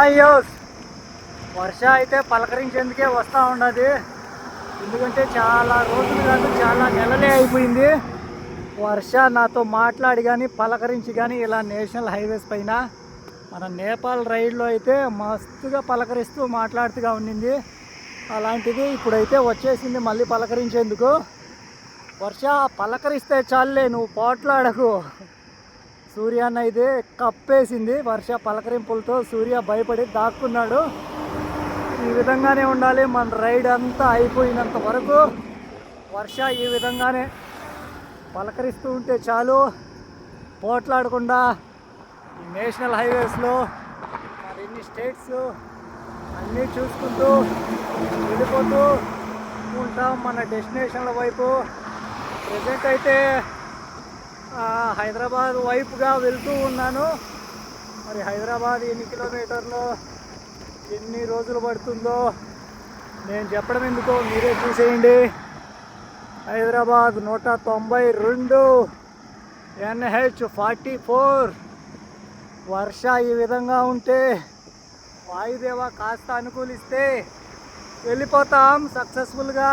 అయ్యో వర్ష అయితే పలకరించేందుకే వస్తూ ఉన్నది. ఎందుకంటే చాలా రోజులు కాదు చాలా నెలలే అయిపోయింది. వర్ష నాతో మాట్లాడి కానీ పలకరించి కానీ ఇలా నేషనల్ హైవేస్ పైన మన నేపాల్ రైడ్లో అయితే మస్తుగా పలకరిస్తూ మాట్లాడుతూగా ఉండింది అలాంటిది ఇప్పుడైతే వచ్చేసింది మళ్ళీ పలకరించేందుకు. వర్ష పలకరిస్తే చాలులే నువ్వు పోట్లాడకు. సూర్య అన్న అయితే కప్పేసింది. వర్ష పలకరింపులతో సూర్య భయపడి దాక్కున్నాడు. ఈ విధంగానే ఉండాలి. మన రైడ్ అంతా అయిపోయినంత వరకు వర్ష ఈ విధంగానే పలకరిస్తూ ఉంటే చాలు. పోట్లాడకుండా ఈ నేషనల్ హైవేస్లో మరిన్ని స్టేట్స్ అన్నీ చూసుకుంటూ వెళ్ళిపోతూ ఉంటాం మన డెస్టినేషన్ల వైపు. ప్రజెంట్ అయితే హైదరాబాద్ వైపుగా వెళ్తూ ఉన్నాను. మరి హైదరాబాద్ ఎన్ని కిలోమీటర్లు ఎన్ని రోజులు పడుతుందో నేను చెప్పడం ఎందుకో మీరే చూసేయండి. హైదరాబాద్ నూట తొంభై రెండు ఎన్హెచ్ ఫార్టీ ఫోర్. వర్ష ఈ విధంగా ఉంటే వాయుదేవ కాస్త అనుకూలిస్తే వెళ్ళిపోతాం సక్సెస్ఫుల్గా.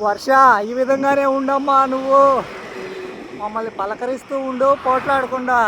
వర్ష ఈ విధంగానే ఉండమ్మా నువ్వు. మమ్మల్ని పలకరిస్తూ ఉండు పోట్లాడకుండా.